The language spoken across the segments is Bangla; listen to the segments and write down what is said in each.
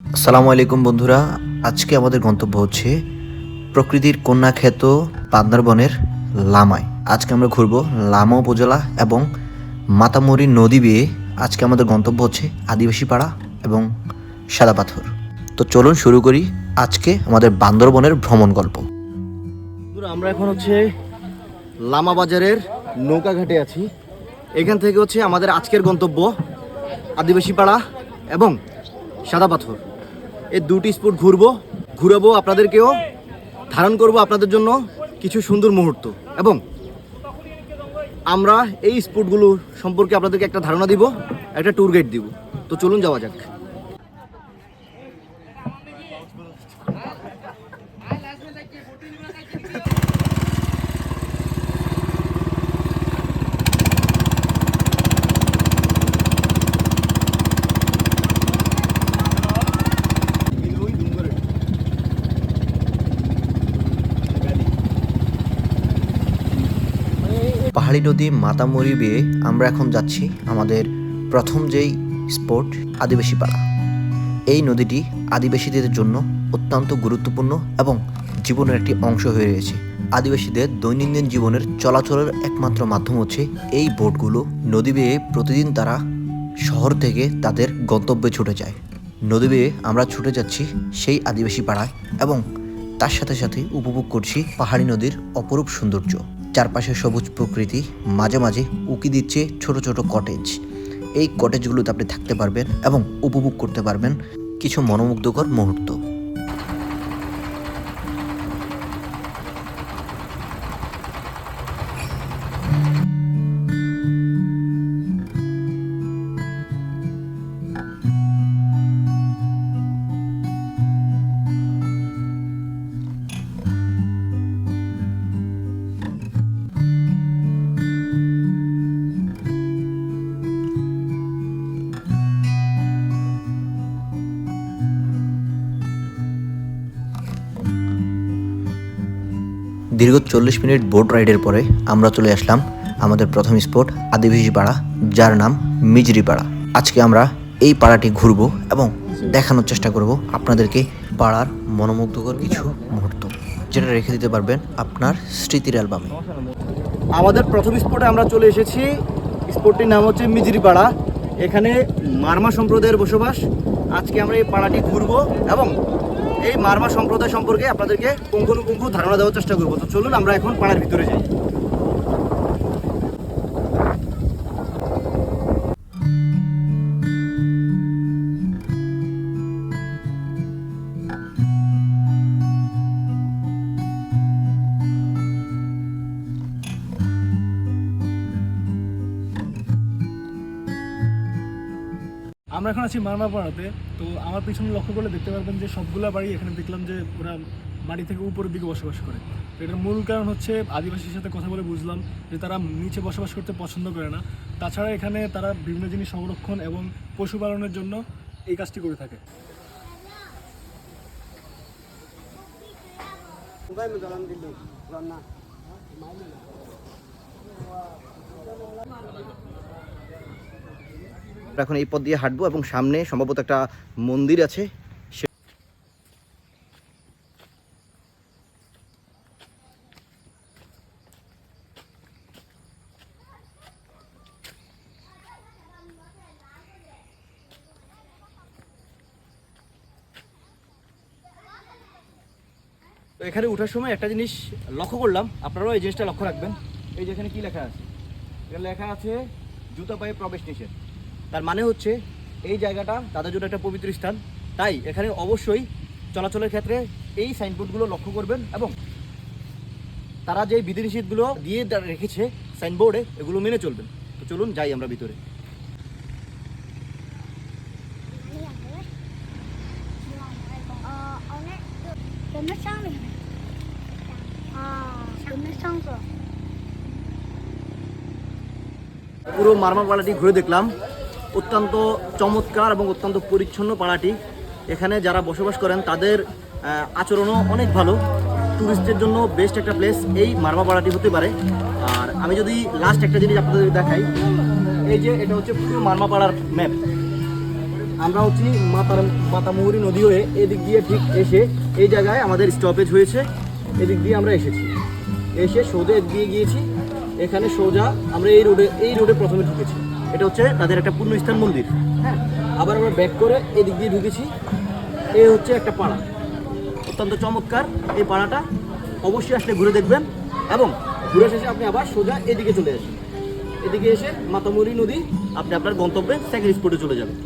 আসসালামু আলাইকুম বন্ধুরা, আজকে আমাদের গন্তব্য হচ্ছে প্রকৃতির কন্যা খ্যাত বান্দরবনের লামায়। আজকে আমরা ঘুরব লামা উপজেলা এবং মাতামরি নদী বেয়ে। আজকে আমাদের গন্তব্য হচ্ছে আদিবাসী পাড়া এবং সাদা পাথর তো চলুন শুরু করি আজকে আমাদের বান্দরবনের ভ্রমণ গল্প। আমরা এখন হচ্ছে লামা বাজারের নৌকা ঘাটে আছি। এখান থেকে হচ্ছে আমাদের আজকের গন্তব্য আদিবাসী পাড়া এবং সাদা পাথর এই দুটি স্পট ঘুরবো, ঘুরাবো আপনাদেরকেও, ধারণ করব আপনাদের জন্য কিছু সুন্দর মুহূর্ত। এবং আমরা এই স্পটগুলো সম্পর্কে আপনাদেরকে একটা ধারণা দিব, একটা ট্যুর গাইড দিব। তো চলুন যাওয়া যাক। পাহাড়ি নদী মাতামরি বেয়ে আমরা এখন যাচ্ছি আমাদের প্রথম যেই স্পট আদিবাসী পাড়া এই নদীটি আদিবাসীদের জন্য অত্যন্ত গুরুত্বপূর্ণ এবং জীবনের একটি অংশ হয়ে রয়েছে। আদিবাসীদের দৈনন্দিন জীবনের চলাচলের একমাত্র মাধ্যম হচ্ছে এই বোটগুলো। নদী বেয়ে প্রতিদিন তারা শহর থেকে তাদের গন্তব্যে ছুটে যায়। নদী বেয়ে আমরা ছুটে যাচ্ছি সেই আদিবাসী পাড়ায় এবং তার সাথে সাথে উপভোগ করছি পাহাড়ি নদীর অপরূপ সৌন্দর্য। চারপাশে সবুজ প্রকৃতি মাঝে মাঝে উকি দিচ্ছে ছোট ছোট কটেজ এই কটেজগুলোতে আপনি থাকতে পারবেন এবং উপভোগ করতে পারবেন কিছু মনোমুগ্ধকর মুহূর্ত। দীর্ঘ চল্লিশ মিনিট বোট রাইডের পরে আমরা চলে আসলাম আমাদের প্রথম স্পট আদিবাসী পাড়া যার নাম মিজরি পাড়া আজকে আমরা এই পাড়াটি ঘুরবো এবং দেখানোর চেষ্টা করব আপনাদেরকে পাড়ার মনোমুগ্ধকর কিছু মুহূর্ত। যেটা রেখে দিতে পারবেন আপনার স্মৃতির অ্যালবামে। আমাদের প্রথম স্পটে আমরা চলে এসেছি। স্পটটির নাম হচ্ছে মিজিরিপাড়া। এখানে মারমা সম্প্রদায়ের বসবাস। আজকে আমরা এই পাড়াটি ঘুরবো এবং এই মারমা সম্প্রদায় সম্পর্কে আপনাদেরকে পুঙ্খানুপুঙ্খ ধারণা দেওয়ার চেষ্টা করব। তো চলুন আমরা এখন পাড়ার ভিতরে যাই। আমরা এখন আছি মারমাপাড়াতে, তো আমার পিছনে লক্ষ্য করলে দেখতে পারবেন যে সবগুলা বাড়ি এখানে দেখলাম যে ওরা মাটি থেকে উপরের দিকে বসবাস করে। তো এটার মূল কারণ হচ্ছে আদিবাসীর সাথে কথা বলে বুঝলাম যে তারা নিচে বসবাস করতে পছন্দ করে না। তাছাড়া এখানে তারা বিভিন্ন জিনিস সংরক্ষণ এবং পশুপালনের জন্য এই কাজটি করে থাকে। আমরা এখন এই পথ দিয়ে হাঁটবো এবং সামনে সম্ভবত একটা মন্দির আছে। তো এখানে ওঠার সময় একটা জিনিস লক্ষ্য করলাম। আপনারাও এই জিনিসটা লক্ষ্য রাখবেন। এই যে এখানে কি লেখা আছে? এখানে লেখা আছে, জুতা পায়ে প্রবেশ নিষেধ। তার মানে হচ্ছে এই জায়গাটা তাদের জন্য একটা পবিত্র স্থান। তাই এখানে অবশ্যই চলাচলের ক্ষেত্রে এই সাইনবোর্ডগুলো লক্ষ্য করবেন এবং তারা যে বিধিনিষেধগুলো দিয়ে রেখেছে সাইনবোর্ডে, এগুলো মেনে চলবেন। তো চলুন যাই আমরা ভিতরে। পুরো মারমা পাড়াটি ঘুরে দেখলাম। অত্যন্ত চমৎকার এবং অত্যন্ত পরিচ্ছন্ন পাড়াটি। এখানে যারা বসবাস করেন, তাদের আচরণও অনেক ভালো। ট্যুরিস্টের জন্য বেস্ট একটা প্লেস এই মারমা পাড়াটি হতে পারে। আর আমি যদি লাস্ট একটা জিনিস আপনাদের দেখাই, এই যে এটা হচ্ছে পুরো মারমা পাড়ার ম্যাপ আমরা হচ্ছি মাতার মাতামুহুরি নদী হয়ে এদিক দিয়ে ঠিক এসে এই জায়গায় আমাদের স্টপেজ হয়েছে। এদিক দিয়ে আমরা এসেছি। এসে সোজা দিয়ে গিয়েছি। এখানে সোজা আমরা এই রোডে এই রোডে প্রথমে ঢুকেছি। এটা হচ্ছে তাদের একটা পূর্ণস্থান মন্দির। হ্যাঁ আবার আমরা ব্যাক করে এদিক দিয়ে ঢুকেছি। এ হচ্ছে একটা পাড়া। অত্যন্ত চমৎকার এই পাড়াটা। অবশ্যই আসলে ঘুরে দেখবেন এবং ঘুরে শেষে আপনি আবার সোজা এদিকে চলে আসবেন এদিকে এসে মাতামুরি নদী, আপনি আপনার গন্তব্যে সেকেন্ড স্পটে চলে যাবেন।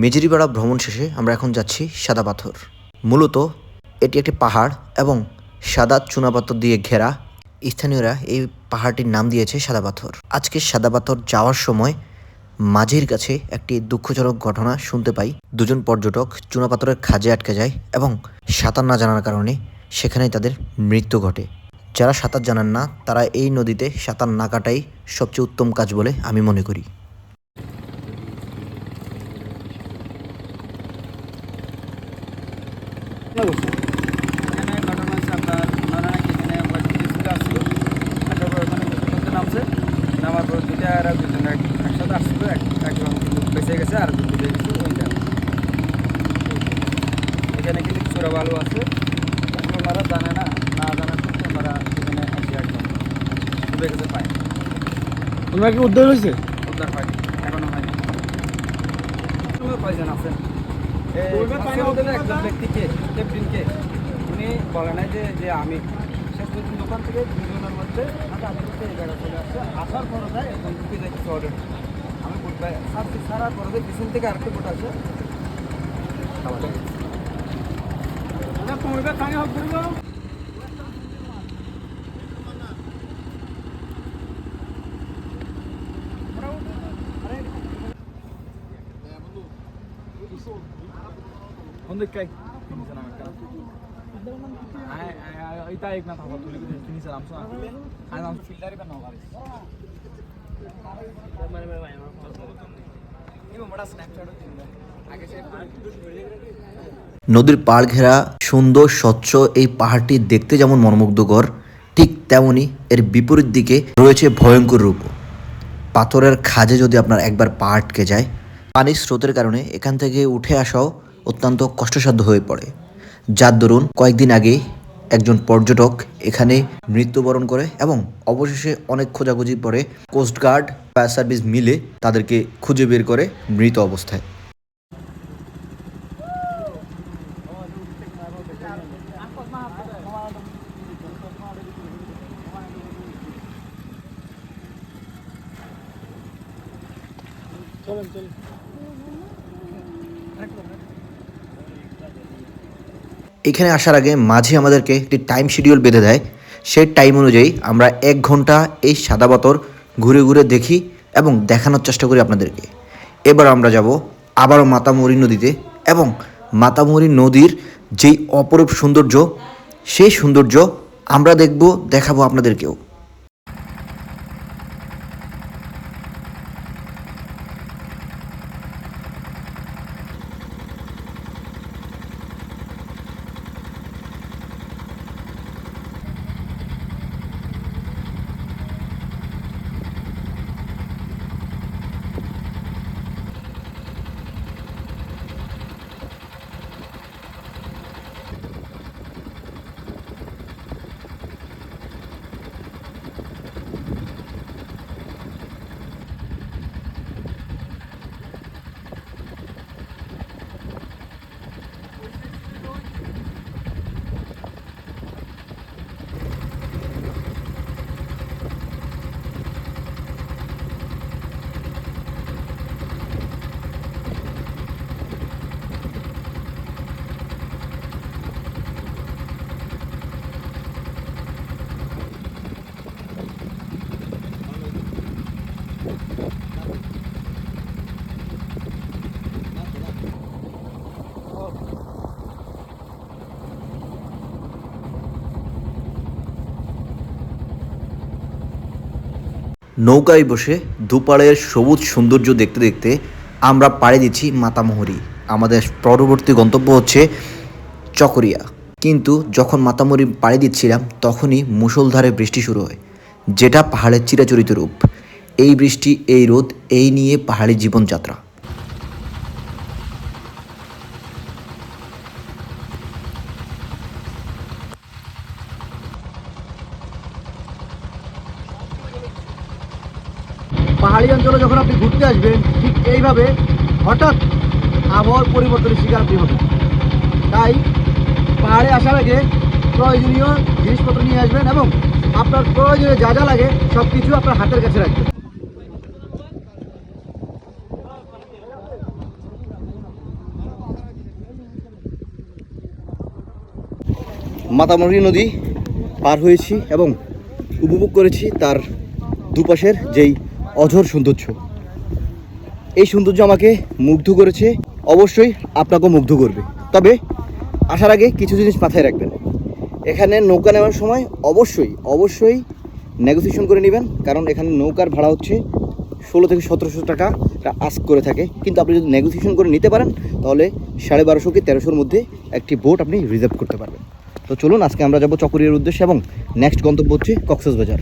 মেজেরিপাড়া ভ্রমণ শেষে আমরা এখন যাচ্ছি সাদা পাথর। মূলত এটি একটি পাহাড় এবং সাদা চুনাপাথর দিয়ে ঘেরা। স্থানীয়রা এই পাহাড়টির নাম দিয়েছে সাদা পাথর। আজকে সাদা পাথর যাওয়ার সময় মাঝির কাছে একটি দুঃখজনক ঘটনা শুনতে পাই। দুজন পর্যটক চুনাপাথরের খাজে আটকে যায় এবং সাঁতার না জানার কারণে সেখানেই তাদের মৃত্যু ঘটে। যারা সাঁতার জানান না, তারা এই নদীতে সাঁতার না কাটাই সবচেয়ে উত্তম কাজ বলে আমি মনে করি এখানে ঘটনা হচ্ছে আপনার ওনারা নাকি এখানে ওয়াইফ থেকে চলে আসছিল আসার পর ওখানে গোসল করতে নামছে নামার পর দুইটা আর দুজন একসাথে আসছিল এক- একজন কিন্তু বেঁচে গেছে আর দুটো গেছে ওইটা এখানে কিন্তু চোরা বালু আছে। ওনারা জানে না না জানার সত্ত্বেও ওনারা এখানে এসে একদম। ডুবে গেছে পায়। ওনারা কি উদ্ধার হয়েছে? উদ্ধার পায়নি এখনও হয়নি। কয়জন ওইবার একজন ব্যক্তিকে ক্যাপ্টেনকে উনি বলে নাই যে যে আমি। শেষ পর্যন্ত দোকান থেকে দুজনের মধ্যে হাতে হাতে করতে এই জায়গা চলে আসছে। আসার পরে যায় এখন ঢুকে যাচ্ছি শহরে আমি বুঝতে সারছি সারার পরে যায় পিছন থেকে আরেকটা নদীর পাড় ঘেরা, সুন্দর, স্বচ্ছ, এই পাহাড়টি দেখতে যেমন মনমুগ্ধকর ঠিক তেমনি এর বিপরীত দিকে রয়েছে ভয়ঙ্কর রূপ। পাথরের খাজে যদি আপনার একবার পা আটকে যায় পানির স্রোতের কারণে এখান থেকে উঠে আসাও অত্যন্ত কষ্টসাধ্য হয়ে পড়ে। যার দরুন কয়েকদিন আগে একজন পর্যটক এখানে মৃত্যুবরণ করে এবং অবশেষে অনেক খোঁজাখুঁজি পরে কোস্টগার্ড ফায়ার সার্ভিস মিলে তাদেরকে খুঁজে বের করে মৃত অবস্থায়। চলেন চলেন। এখানে আসার আগে মাঝে আমাদেরকে একটি টাইম শিডিউল বেঁধে দেয়। সেই টাইম অনুযায়ী আমরা এক ঘণ্টা এই সাদা পাথর ঘুরে ঘুরে দেখি এবং দেখানোর চেষ্টা করি আপনাদেরকে। এবার আমরা যাব আবারও মাতামুরি নদীতে এবং মাতামুরি নদীর যেই অপরূপ সৌন্দর্য, সেই সৌন্দর্য আমরা দেখব, দেখাবো আপনাদেরকেও। নৌকায় বসে দুপাড়ের সবুজ সৌন্দর্য দেখতে দেখতে আমরা পাড়ে দিচ্ছি মাতামহরি। আমাদের পরবর্তী গন্তব্য হচ্ছে চকরিয়া। কিন্তু যখন মাতামহরি পাড়ে দিচ্ছিলাম, তখনই মুসলধারে বৃষ্টি শুরু হয়, যেটা পাহাড়ের চিরাচরিত রূপ। এই বৃষ্টি, এই রোদ, এই নিয়ে পাহাড়ি জীবনযাত্রা। পাহাড়ি অঞ্চলে যখন আপনি ঘুরতে আসবেন, ঠিক এইভাবে হঠাৎ আবহাওয়ার পরিবর্তনের শিকার আপনি হবেন। তাই পাহাড়ে আসার আগে প্রয়োজনীয় জিনিসপত্র নিয়ে আসবেন এবং আপনার প্রয়োজনে যা যা লাগে সব কিছু আপনার হাতের কাছে রাখবেন। মাতামরি নদী পার হয়েছি এবং উপভোগ করেছি তার দুপাশের যেই অঝোর সৌন্দর্য। এই সৌন্দর্য আমাকে মুগ্ধ করেছে, অবশ্যই আপনাকেও মুগ্ধ করবে। তবে আসার আগে কিছু জিনিস মাথায় রাখবেন। এখানে নৌকা নেওয়ার সময় অবশ্যই অবশ্যই নেগোসিয়েশন করে নেবেন, কারণ এখানে নৌকার ভাড়া হচ্ছে ষোলো থেকে সতেরোশো টাকা আস্ক করে থাকে। কিন্তু আপনি যদি নেগোসিয়েশন করে নিতে পারেন, তাহলে সাড়ে বারোশো কি তেরোশোর মধ্যে একটি বোট আপনি রিজার্ভ করতে পারবেন। তো চলুন, আজকে আমরা যাব চকরিয়ার উদ্দেশ্যে এবং নেক্সট গন্তব্য হচ্ছে কক্সবাজার।